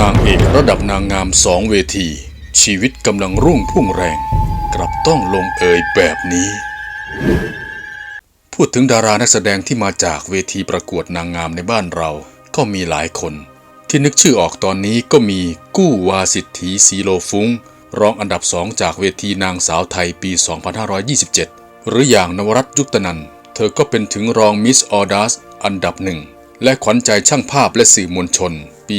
นางเอกระดับนางงามสองเวที ชีวิตกำลังรุ่งพุ่งแรง กลับต้องลงเอยแบบนี้ พูดถึงดารานักแสดงที่มาจากเวทีประกวดนางงามในบ้านเรา ก็มีหลายคน ที่นึกชื่อออกตอนนี้ก็มีกู้วาสิทธีสีโลฟุง้งรองอันดับสองจากเวทีนางสาวไทยปี 2527 หรืออย่างนวรัตยุคตนันท์เธอก็เป็นถึงรองมิสออดัสอันดับหนึ่ง และขวัญใจช่างภาพและสื่อมวลชน ปี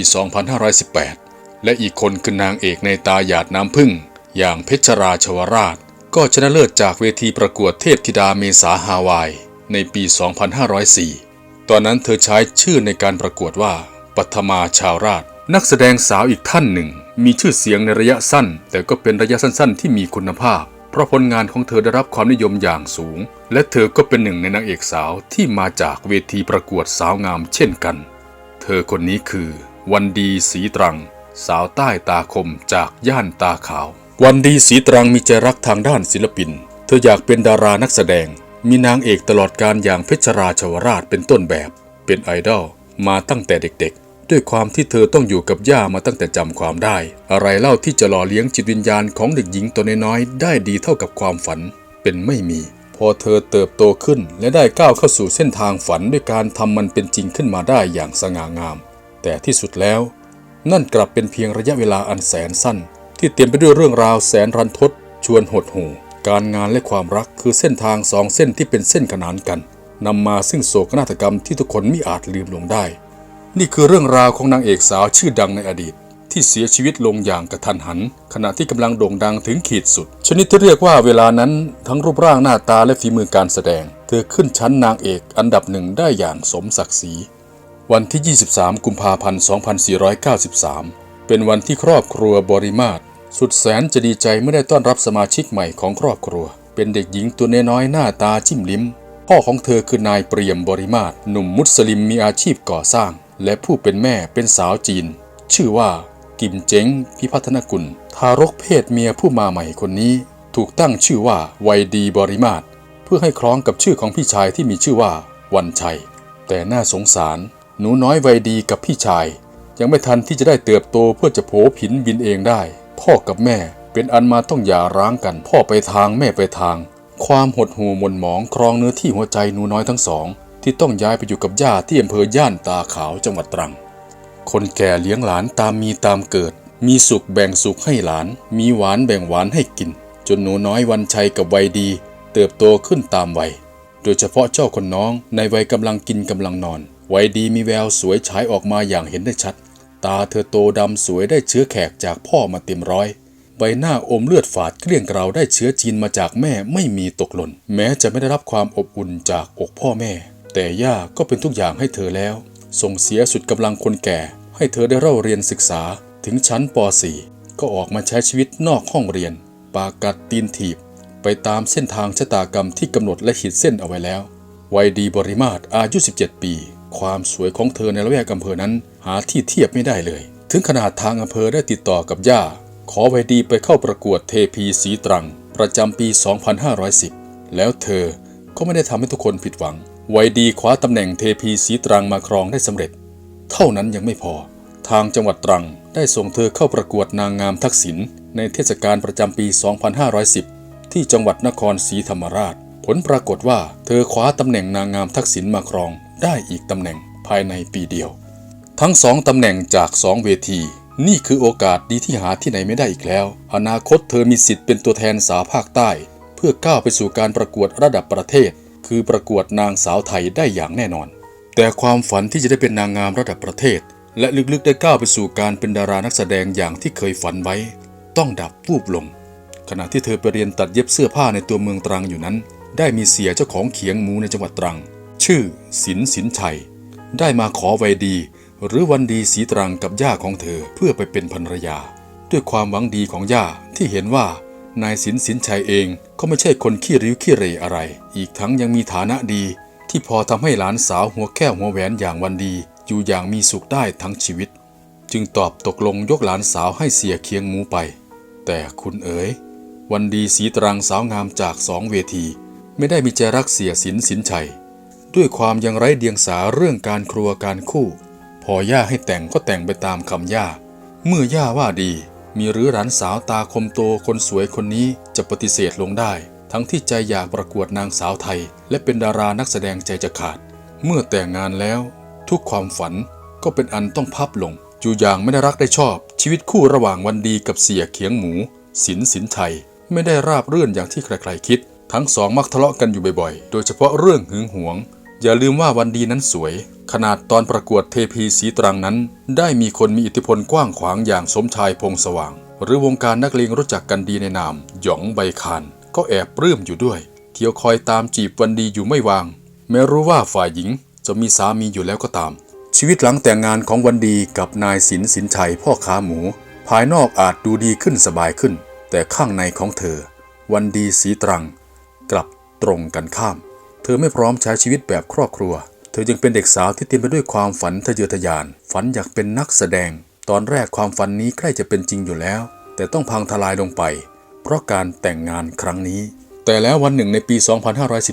2518 และอีกคนคือนางเอกในตาหยาดน้ำพึ่ง อย่างเพชรราชวราช ก็ชนะเลิศจากเวทีประกวดเทพธิดาเมษาฮาวาย ในปี 2504 ตอนนั้นเธอใช้ชื่อในการประกวดว่าปัทมาชาวราช นักแสดงสาวอีกท่านหนึ่ง มีชื่อเสียงในระยะสั้น แต่ก็เป็นระยะสั้น ๆ ที่มีคุณภาพ เพราะผลงานของเธอได้รับความนิยมอย่างสูง และเธอก็เป็นหนึ่งในนางเอกสาวที่มาจากเวทีประกวดสาวงามเช่นกัน เธอคนนี้คือ วันดีสีตรัง สาวใต้ตาคมจากย่านตาขาว วันดีสีตรังมีใจรักทางด้านศิลปิน เธออยากเป็นดารานักแสดง มีนางเอกตลอดการอย่างเพชรราชวราชเป็นต้นแบบ เป็นไอดอลมาตั้งแต่เด็ก ด้วยความที่เธอต้องอยู่กับย่ามาตั้งแต่จำความได้ อะไรเล่าที่จะหล่อเลี้ยงจิตวิญญาณของเด็กหญิงตัวน้อยๆได้ดีเท่ากับความฝันเป็นไม่มี พอเธอเติบโตขึ้นและได้ก้าวเข้าสู่เส้นทางฝันด้วยการทำมันเป็นจริงขึ้นมาได้อย่างสง่างาม แต่ที่สุดแล้ว นั่นกลับเป็นเพียงระยะเวลาอันแสนสั้น ที่เต็มไปด้วยเรื่องราวแสนรันทด ชวนหดหู่การงานและความรักคือเส้นทางสองเส้นที่เป็นเส้นขนานกันนำมาซึ่งโศกนาฏกรรมที่ทุกคนไมิอาจลืมลงได้ นี่คือเรื่องราวของนางเอกสาวชื่อดังในอดีต ที่เสียชีวิตลงอย่างกระทันหัน ขณะที่กำลังโด่งดังถึงขีดสุด ชนิดที่เรียกว่าเวลานั้นทั้งรูปร่างหน้าตาและฝีมือการแสดง เธอขึ้นชั้นนางเอกอันดับหนึ่งได้อย่างสมศักดิ์ศรีวันที่ 23 กุมภาพันธ์ 2493 เป็นวันที่ครอบครัวบริมาตรสุดแสนจะดีใจเมื่อได้ต้อนรับสมาชิกใหม่ของครอบครัว เป็นเด็กหญิงตัวน้อยหน้าตาจิ้มลิ้ม พ่อของเธอคือนายเปรียมบริมาตรหนุ่มมุสลิมมีอาชีพก่อสร้าง และผู้เป็นแม่เป็นสาวจีน ชื่อว่ากิมเจ้งพิพัฒนกุล ทารกเพศเมียผู้มาใหม่คนนี้ ถูกตั้งชื่อว่าวัยดีบริมาตรเพื่อให้คล้องกับชื่อของพี่ชายที่มีชื่อว่าวันชัย แต่น่าสงสาร หนูน้อยวัยดีกับพี่ชาย ยังไม่ทันที่จะได้เติบโตเพื่อจะโผผินบินเองได้ พ่อกับแม่เป็นอันมาต้องหย่าร้างกัน พ่อไปทางแม่ไปทาง ความหดหู่หมนหมองครองเนื้อที่หัวใจหนูน้อยทั้งสอง ที่ต้องย้ายไปอยู่กับย่าที่อำเภอย่านตาขาวจังหวัดตรัง คนแก่เลี้ยงหลานตามมีตามเกิด มีสุขแบ่งสุขให้หลาน มีหวานแบ่งหวานให้กิน จนหนูน้อยวันชัยกับวัยดี เติบโตขึ้นตามวัย โดยเฉพาะเจ้าคนน้องในวัยกำลังกินกำลังนอน วัยดีมีแววสวยฉายออกมาอย่างเห็นได้ชัด ตาเธอโตดำสวยได้เชื้อแขกจากพ่อมาเต็มร้อยใบหน้าอมเลือดฝาดเกลี้ยงเกลาได้เชื้อจีนมาจากแม่ไม่มีตกหล่น แม้จะไม่ได้รับความอบอุ่นจากอกพ่อแม่ แต่ย่าก็เป็นทุกอย่างให้เธอแล้ว ส่งเสียสุดกำลังคนแก่ ให้เธอได้เล่าเรียนศึกษาถึงชั้นป .4 ก็ออกมาใช้ชีวิตนอกห้องเรียน ปากัดตีนถีบ ไปตามเส้นทางชะตากรรมที่กำหนดและขีดเส้นเอาไว้แล้ว วัยดีบริมาตรอายุ 17 ปี ความสวยของเธอในละแวกอำเภอนั้น หาที่เทียบไม่ได้เลย ถึงขนาดทางอำเภอได้ติดต่อกับย่า ขอวัยดีไปเข้าประกวดเทพีสีตรัง ประจำปี 2510 แล้วเธอก็ไม่ได้ทำให้ทุกคนผิดหวัง วัยดีคว้าตำแหน่งเทพีสีตรังมาครองได้สำเร็จ เท่านั้นยังไม่พอ ทางจังหวัดตรังได้ส่งเธอเข้าประกวดนางงามทักษิณในเทศกาลประจำปี 2510 ที่จังหวัดนครศรีธรรมราช ผลปรากฏว่าเธอคว้าตำแหน่งนางงามทักษิณมาครองได้อีกตำแหน่งภายในปีเดียว ทั้งสองตำแหน่งจากสองเวที นี่คือโอกาสดีที่หาที่ไหนไม่ได้อีกแล้ว อนาคตเธอมีสิทธิ์เป็นตัวแทนสาภาคใต้ เพื่อก้าวไปสู่การประกวดระดับประเทศ คือประกวดนางสาวไทยได้อย่างแน่นอน แต่ความฝันที่จะได้เป็นนางงามระดับประเทศ และลึกๆได้ก้าวไปสู่การเป็นดารานักแสดงอย่างที่เคยฝันไว้ ต้องดับวูบลง ขณะที่เธอไปเรียนตัดเย็บเสื้อผ้าในตัวเมืองตรังอยู่นั้น ได้มีเสียเจ้าของเขียงหมูในจังหวัดตรัง ชื่อสินสินชัย ได้มาขอไวดี หรือวันดีสีตรังกับย่าของเธอเพื่อไปเป็นภรรยา ด้วยความหวังดีของย่าที่เห็นว่า นายสินสินชัยเองก็ไม่ใช่คนขี้ริ้วขี้เหรอะไร อีกทั้งยังมีฐานะดี ที่พอทำให้หลานสาวหัวแก้วหัวแหวนอย่างวันดี อยู่อย่างมีสุขได้ทั้งชีวิต จึงตอบตกลงยกหลานสาวให้เสียเคียงหมูไป แต่คุณเอ๋ยวันดีสีตรังสาวงามจากสองเวที ไม่ได้มีใจรักเสียสินสินชัย ด้วยความยังไร้เดียงสาเรื่องการครัวการคู่ พอย่าให้แต่งก็แต่งไปตามคำย่า เมื่อย่าว่าดี มีหรือหลานสาวตาคมโตคนสวยคนนี้จะปฏิเสธลงได้ ทั้งที่ใจอยากประกวดนางสาวไทย และเป็นดารานักแสดงใจจะขาด เมื่อแต่งงานแล้ว ทุกความฝันก็เป็นอันต้องพับลง จูอยางไม่ได้รักได้ชอบ ชีวิตคู่ระหว่างวันดีกับเสียเขียงหมูสินสินชัยไม่ได้ราบเรื่อนอย่างที่ใครๆคิด ทั้งสองมักทะเลาะกันอยู่บ่อยๆ โดยเฉพาะเรื่องหึงหวง อย่าลืมว่าวันดีนั้นสวย ขนาดตอนประกวดเทพีสีตรังนั้น ได้มีคนมีอิทธิพลกว้างขวางอย่างสมชายพงสว่าง หรือวงการนักเลงรู้จักกันดีในนาม หยองใบคานก็แอบปลื้มอยู่ด้วย เที่ยวคอยตามจีบวันดีอยู่ไม่วาง แม้รู้ว่าฝ่ายหญิงจะมีสามีอยู่แล้วก็ตาม ชีวิตหลังแต่งงานของวันดีกับนายสินสินชัยพ่อค้าหมู ภายนอกอาจดูดีขึ้นสบายขึ้น แต่ข้างในของเธอ วันดีสีตรัง กลับตรงกันข้าม เธอไม่พร้อมใช้ชีวิตแบบครอบครัว เธอยังเป็นเด็กสาวที่เต็มไปด้วยความฝันทะเยอทะยาน ฝันอยากเป็นนักแสดง ตอนแรกความฝันนี้ใกล้จะเป็นจริงอยู่แล้ว แต่ต้องพังทลายลงไป เพราะการแต่งงานครั้งนี้ แต่แล้ววันหนึ่งในปี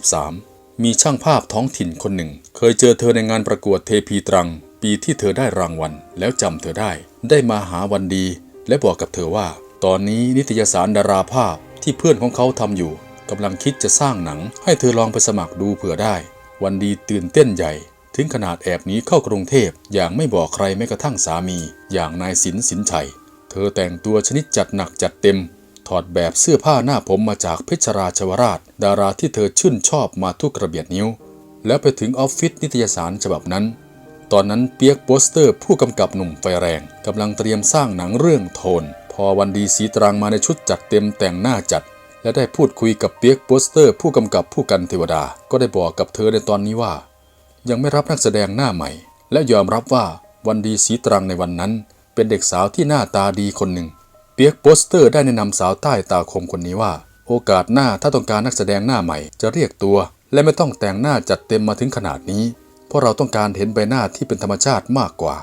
2513 มีช่างภาพท้องถิ่นคนหนึ่ง เคยเจอเธอในงานประกวดเทพีตรัง ปีที่เธอได้รางวัล แล้วจำเธอได้ ได้มาหาวันดี และบอกกับเธอว่า ตอนนี้นิตยสารดาราภาพที่เพื่อนของเขาทำอยู่ กำลังคิดจะสร้างหนัง ให้เธอลองไปสมัครดูเผื่อได้ วันดีตื่นเต้นใหญ่ ถึงขนาดแอบหนีเข้ากรุงเทพอย่างไม่บอกใครแม้กระทั่งสามี อย่างนายสินสินชัย เธอแต่งตัวชนิดจัดหนักจัดเต็ม ถอดแบบเสื้อผ้าหน้าผมมาจากเพชรราชวราช ดาราที่เธอชื่นชอบมาทุกกระเบียดนิ้ว แล้วไปถึงออฟฟิศนิตยสารฉบับนั้น ตอนนั้นเปียกโปสเตอร์ผู้กำกับหนุ่มไฟแรงกำลังเตรียมสร้างหนังเรื่องโทนพอวันดีสีตรังมาในชุดจัดเต็มแต่งหน้าจัด และได้พูดคุยกับเปียกโปสเตอร์ผู้กำกับผู้กันเทวดา ก็ได้บอกกับเธอในตอนนี้ว่า ยังไม่รับนักแสดงหน้าใหม่ และยอมรับว่าวันดีสีตรังในวันนั้น เป็นเด็กสาวที่หน้าตาดีคนหนึ่ง เปียกโปสเตอร์ได้แนะนำสาวใต้ตาคมคนนี้ว่า โอกาสหน้าถ้าต้องการนักแสดงหน้าใหม่ จะเรียกตัว และไม่ต้องแต่งหน้าจัดเต็มมาถึงขนาดนี้ เพราะเราต้องการเห็นใบหน้าที่เป็นธรรมชาติมากกว่า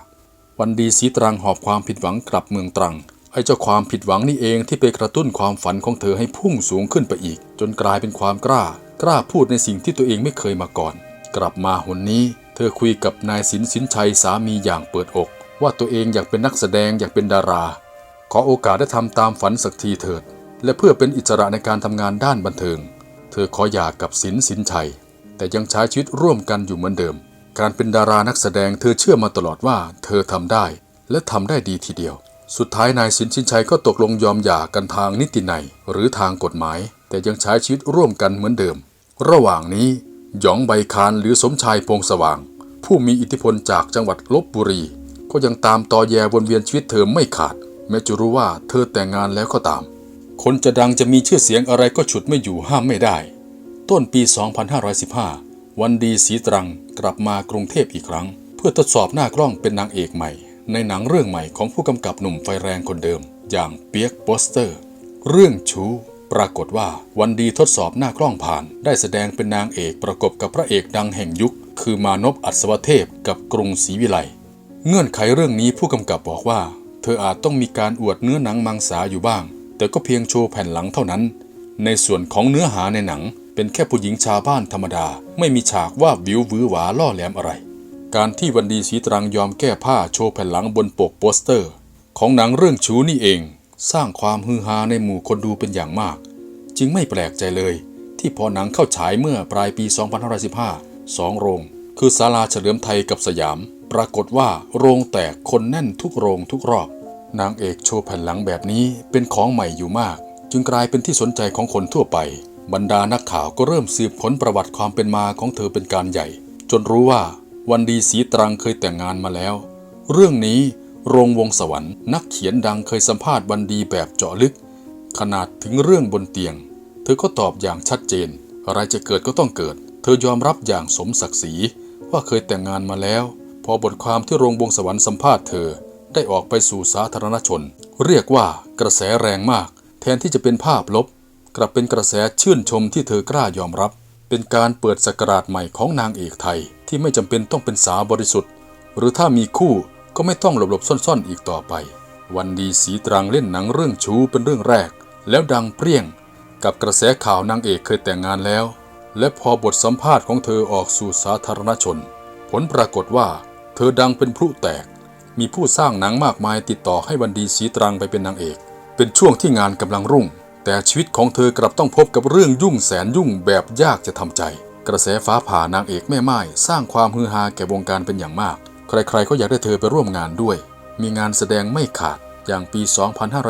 วันดีสีตรังหอบความผิดหวังกลับเมืองตรัง ไอ้เจ้าความผิดหวังนี่เองที่ไปกระตุ้นความฝันของเธอให้พุ่งสูงขึ้นไปอีก จนกลายเป็นความกล้า กล้าพูดในสิ่งที่ตัวเองไม่เคยมาก่อน กลับมาหนนี้ เธอคุยกับนายสินสินชัยสามีอย่างเปิดอก ว่าตัวเองอยากเป็นนักแสดงอยากเป็นดารา ขอโอกาสได้ทำตามฝันสักทีเถิด และเพื่อเป็นอิสระในการทำงานด้านบันเทิง เธอขอหย่ากับสินสินชัย แต่ยังใช้ชีวิตร่วมกันอยู่เหมือนเดิม การเป็นดารานักแสดงเธอเชื่อมาตลอดว่า เธอทำได้ และทำได้ดีทีเดียว สุดท้ายนายสินสินชัยก็ตกลงยอมหย่ากันทางนิตินัยหรือทางกฎหมาย แต่ยังใช้ชีวิตร่วมกันเหมือนเดิม ระหว่างนี้หยองใบคานหรือสมชายพงสว่าง ผู้มีอิทธิพลจากจังหวัดลบบุรี ก็ยังตามตอแยวนเวียนชีวิตเธอไม่ขาด แม้จะรู้ว่าเธอแต่งงานแล้วก็ตาม คนจะดังจะมีชื่อเสียงอะไรก็ฉุดไม่อยู่ห้ามไม่ได้ ต้นปี 2515 วันดีสีตรังกลับมากรุงเทพอีกครั้ง เพื่อทดสอบหน้ากล้องเป็นนางเอกใหม่ ในหนังเรื่องใหม่ของผู้กำกับหนุ่มไฟแรงคนเดิม อย่างเปียกโปสเตอร์ เรื่องชูปรากฏว่าวันดีทดสอบหน้ากล้องผ่าน ได้แสดงเป็นนางเอกประกบกับพระเอกดังแห่งยุค คือมานพอัศวเทพกับกรุงศรีวิไลเงื่อนไขเรื่องนี้ผู้กำกับบอกว่า เธออาจต้องมีการอวดเนื้อหนังมังสาอยู่บ้าง แต่ก็เพียงโชว์แผ่นหลังเท่านั้น ในส่วนของเนื้อหาในหนัง เป็นแค่ผู้หญิงชาวบ้านธรรมดา ไม่มีฉากว่าวิววือหวาล่อแหลมอะไร การที่วันดีสีตรังยอมแก้ผ้าโชว์แผ่นหลังบนปกโปสเตอร์ ของหนังเรื่องชูนี่เอง สร้างความฮือฮาในหมู่คนดูเป็นอย่างมาก จึงไม่แปลกใจเลย ที่พอหนังเข้าฉายเมื่อปลายปี 2515สองโรง คือศาลาเฉลิมไทยกับสยาม ปรากฏว่าโรงแตกคนแน่นทุกโรงทุกรอบนางเอกโชว์แผ่นหลังแบบนี้เป็นของใหม่อยู่มาก จึงกลายเป็นที่สนใจของคนทั่วไป บรรดานักข่าวก็เริ่มสืบค้นประวัติความเป็นมาของเธอเป็นการใหญ่ จนรู้ว่า วันดีสีตรังเคยแต่งงานมาแล้ว เรื่องนี้โรงวงสวรรค์นักเขียนดังเคยสัมภาษณ์วันดีแบบเจาะลึก ขนาดถึงเรื่องบนเตียง เธอก็ตอบอย่างชัดเจน อะไรจะเกิดก็ต้องเกิด เธอยอมรับอย่างสมศักดิ์ศรีว่าเคยแต่งงานมาแล้ว พอบทความที่โรงวงสวรรค์สัมภาษณ์เธอได้ออกไปสู่สาธารณชน เรียกว่ากระแสแรงมาก แทนที่จะเป็นภาพลบ กลับเป็นกระแสชื่นชมที่เธอกล้ายอมรับ เป็นการเปิดสกราชใหม่ของนางเอกไทยที่ไม่จำเป็นต้องเป็นสาวบริสุทธิ์ หรือถ้ามีคู่ก็ไม่ต้องหลบๆซ่อนๆอีกต่อไป วันดีสีตรังเล่นหนังเรื่องชูเป็นเรื่องแรก แล้วดังเปรี้ยง กับกระแสข่าวนางเอกเคยแต่งงานแล้ว และพอบทสัมภาษณ์ของเธอออกสู่สาธารณชน ผลปรากฏว่า เธอดังเป็นพลุแตก มีผู้สร้างหนังมากมายติดต่อให้วันดีสีตรังไปเป็นนางเอก เป็นช่วงที่งานกำลังรุ่ง แต่ชีวิตของเธอกลับต้องพบกับเรื่องยุ่งแสนยุ่งแบบยากจะทำใจ กระแสฟ้าผ่านางเอกแม่ไม้สร้างความฮือฮาแก่วงการเป็นอย่างมาก ใครๆก็อยากได้เธอไปร่วมงานด้วย มีงานแสดงไม่ขาดอย่างปี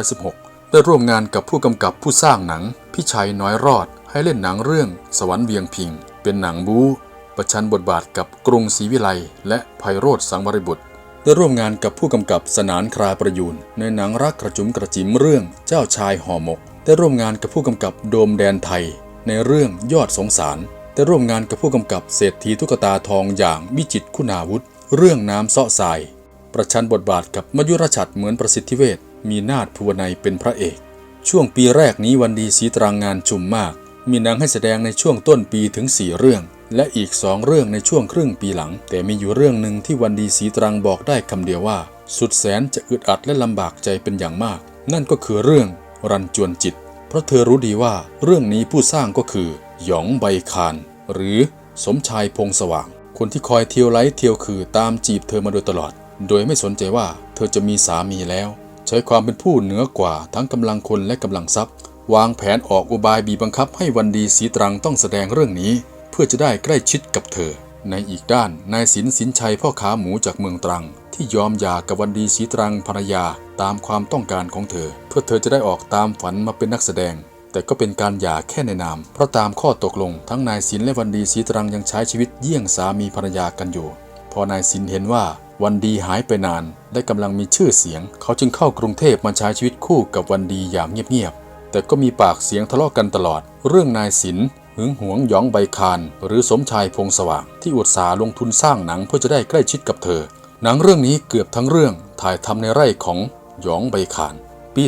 2516 ได้ร่วมงานกับผู้กำกับผู้สร้างหนังพี่ชัยน้อยรอด ให้เล่นหนังเรื่อง สวรรค์เวียงพิง เป็นหนังบู๊ประชันบทบาทกับกรุงศรีวิไลและไพโรธสังวริบุตรได้ร่วมงานกับผู้กำกับสนานคราประยูนในหนังรักกระจุมกระจิมเรื่องเจ้าชายห่อหมก ได้ร่วมงานกับผู้กำกับโดมแดนไทย ในเรื่องยอดสงสาร ได้ร่วมงานกับผู้กำกับเศรษฐีตุ๊กตาทองอย่างวิจิตคุณาวุธ เรื่องน้ำเสาะทราย ประชันบทบาทกับมยุรชัดเหมือนประสิทธิเวชมีนาฏภูวนัยเป็นพระเอก ช่วงปีแรกนี้วันดีสีตรางงานจุ่มมาก มีหนังให้แสดงในช่วงต้นปีถึง 4 เรื่อง และอีก 2 เรื่องในช่วงครึ่งปีหลัง แต่มีอยู่เรื่องหนึ่งที่วันดีสีตรังบอกได้คำเดียวว่า สุดแสนจะอึดอัดและลำบากใจเป็นอย่างมาก นั่นก็คือเรื่อง รันจวนจิต เพราะเธอรู้ดีว่าเรื่องนี้ผู้สร้างก็คือหยองใบคาน หรือสมชายพงสว่าง คนที่คอยเที่ยวไล้เที่ยวคือตามจีบเธอมาโดยตลอด โดยไม่สนใจว่าเธอจะมีสามีแล้ว ใช้ความเป็นผู้เหนือกว่าทั้งกำลังคนและกำลังทรัพย์ วางแผนออกอุบายบีบบังคับให้วันดีสีตรังต้องแสดงเรื่องนี้ เพื่อจะได้ใกล้ชิดกับเธอ ในอีกด้านนายสินสินชัยพ่อค้าหมูจากเมืองตรัง ที่ยอมหย่ากับวันดีสีตรังภรรยา ตามความต้องการของเธอ เพื่อเธอจะได้ออกตามฝันมาเป็นนักแสดง แต่ก็เป็นการหย่าแค่ในนาม เพราะตามข้อตกลง ทั้งนายสินและวันดีสีตรังยังใช้ชีวิตเยี่ยงสามีภรรยากันอยู่ พอนายสินเห็นว่าวันดีหายไปนาน และกำลังมีชื่อเสียง เขาจึงเข้ากรุงเทพมาใช้ชีวิตคู่กับวันดีอย่างเงียบๆแต่ก็มีปากเสียงทะเลาะกันตลอด เรื่องนายสินหึงหวงหยองใบคาน หรือสมชายพงสว่าง ที่อุตสาห์ลงทุนสร้างหนังเพื่อจะได้ใกล้ชิดกับเธอ หนังเรื่องนี้เกือบทั้งเรื่องถ่ายทำในไร่ของ หยองใบคาน ปี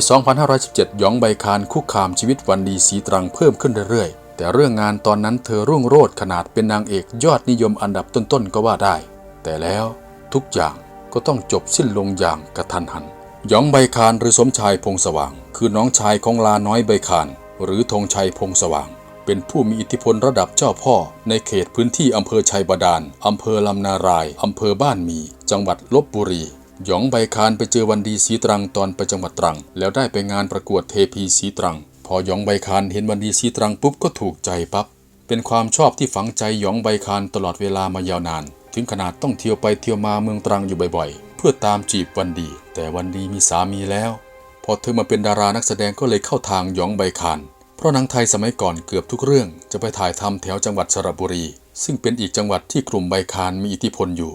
2517 หยองใบคานคุกคามชีวิตวันดีสีตรังเพิ่มขึ้นเรื่อยๆ แต่เรื่องงานตอนนั้นเธอรุ่งโรจน์ขนาดเป็นนางเอกยอดนิยมอันดับต้นๆก็ว่าได้ แต่แล้วทุกอย่างก็ต้องจบสิ้นลงอย่างกระทันหันหยองใบคานหรือสมชายพงสว่าง คือน้องชายของลาน้อยใบคาน หรือธงชัยพงสว่าง เป็นผู้มีอิทธิพลระดับเจ้าพ่อ ในเขตพื้นที่อำเภอชัยบาดาลอำเภอลำนารายอำเภอบ้านมี จังหวัดลบบุรี หยองใบคานไปเจอวันดีสีตรังตอนไปจังหวัดตรัง แล้วได้ไปงานประกวดเทพีสีตรัง พอหยองใบคานเห็นวันดีสีตรังปุ๊บก็ถูกใจปั๊บเป็นความชอบที่ฝังใจหยองใบคานตลอดเวลามายาวนาน ถึงขนาดต้องเที่ยวไปเที่ยวมาเมืองตรังอยู่บ่อยๆ เพื่อตามจีบวันดี แต่วันดีมีสามีแล้ว พอเธอมาเป็นดารานักแสดงก็เลยเข้าทางหยองใบคานเพราะหนังไทยสมัยก่อนเกือบทุกเรื่อง จะไปถ่ายทำแถวจังหวัดสระบุรี ซึ่งเป็นอีกจังหวัดที่กลุ่มใบคานมีอิทธิพลอยู่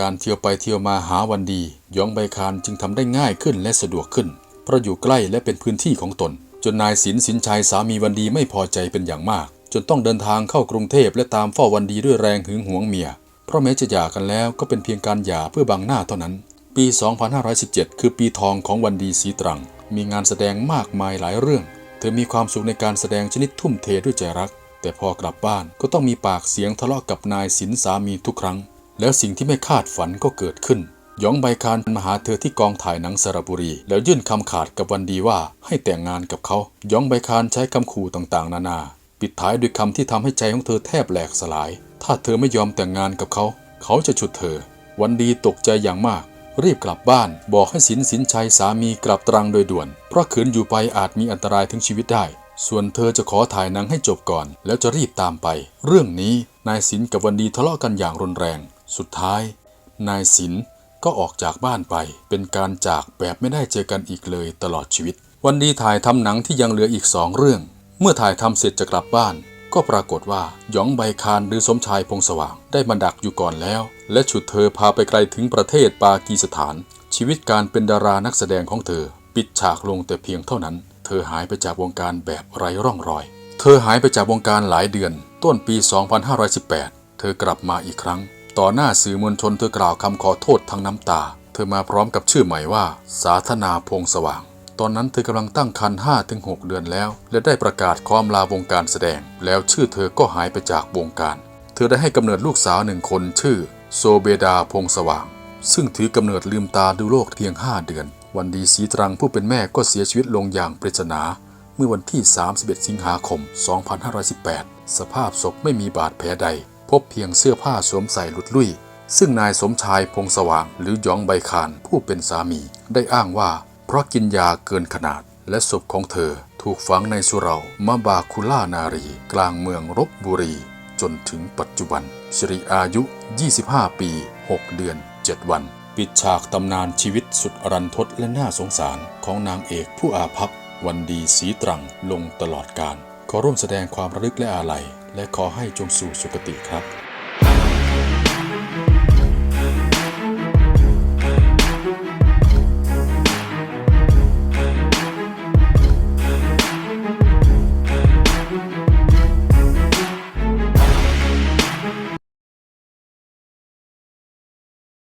การเที่ยวไปเที่ยวมาหาวันดียองใบคานจึงทำได้ง่ายขึ้นและสะดวกขึ้น เพราะอยู่ใกล้และเป็นพื้นที่ของตน จนนายสินสินชัยสามีวันดีไม่พอใจเป็นอย่างมาก จนต้องเดินทางเข้ากรุงเทพและตามเฝ้าวันดีด้วยแรงหึงหวงเมีย เพราะแม้จะหย่ากันแล้วก็เป็นเพียงการหย่าเพื่อบังหน้าเท่านั้น ปี 2517 คือปีทองของวันดีสีตรัง มีงานแสดงมากมายหลายเรื่อง เธอมีความสุขในการแสดงชนิดทุ่มเทด้วยใจรัก แต่พอกลับบ้านก็ต้องมีปากเสียงทะเลาะกับนายสินสามีทุกครั้ง แล้วสิ่งที่ไม่คาดฝันก็เกิดขึ้นยองใบคานมาหาเธอที่กองถ่ายหนังสระบุรี แล้วยื่นคำขาดกับวันดีว่าให้แต่งงานกับเขายองใบคานใช้คำขู่ต่างๆ นานา ปิดท้ายด้วยคำที่ทำให้ใจของเธอแทบแหลกสลาย ถ้าเธอไม่ยอมแต่งงานกับเขา เขาจะฉุดเธอ วันดีตกใจอย่างมาก รีบกลับบ้าน บอกให้สินสินชัยสามีกลับตรังโดยด่วน เพราะขืนอยู่ไปอาจมีอันตรายถึงชีวิตได้ ส่วนเธอจะขอถ่ายหนังให้จบก่อน แล้วจะรีบตามไป เรื่องนี้นายสินกับวันดีทะเลาะกันอย่างรุนแรง สุดท้าย นายสินก็ออกจากบ้านไป เป็นการจากแบบไม่ได้เจอกันอีกเลยตลอดชีวิต วันดีถ่ายทำหนังที่ยังเหลืออีกสองเรื่อง เมื่อถ่ายทำเสร็จจะกลับบ้าน ก็ปรากฏว่าหยองใบคานหรือสมชายพงสว่าง ได้มาดักอยู่ก่อนแล้ว และฉุดเธอพาไปไกลถึงประเทศปากีสถาน ชีวิตการเป็นดารานักแสดงของเธอ ปิดฉากลงแต่เพียงเท่านั้น เธอหายไปจากวงการแบบไร้ร่องรอย เธอหายไปจากวงการหลายเดือน ต้นปี 2518 เธอกลับมาอีกครั้ง ต่อหน้าสื่อมวลชนเธอกล่าวคำขอโทษทั้งน้ำตา เธอมาพร้อมกับชื่อใหม่ว่า สาธนาพงสว่าง ตอนนั้นเธอกำลังตั้งครรภ์5ถึง6เดือนแล้ว และได้ประกาศความลาวงการแสดง แล้วชื่อเธอก็หายไปจากวงการ เธอได้ให้กำเนิดลูกสาวหนึ่งคนชื่อ โซเบดาพงสว่าง ซึ่งถือกำเนิดลืมตาดูโลกเพียง 5 เดือน วันดีสีตรังผู้เป็นแม่ก็เสียชีวิตลงอย่างปริศนาเมื่อวันที่ 31 สิงหาคม 2518 สภาพศพไม่มีบาดแผลใด พบเพียงเสื้อผ้าสวมใส่หลุดลุ่ย ซึ่งนายสมชายพงสว่างหรือยองใบคานผู้เป็นสามี ได้อ้างว่า เพราะกินยาเกินขนาด และศพของเธอถูกฝังในสุเหรามาบาคุล่านารี กลางเมืองรบบุรี จนถึงปัจจุบันสิริอายุ 25 ปี 6 เดือน 7 วัน ปิดฉากตำนานชีวิตสุดอรันทดและน่าสงสารของนางเอกผู้อาภัพวันดีสีตรังลงตลอดการขอร่วมแสดงความระลึกและอาลัย และขอให้จงสู่สุคติครับ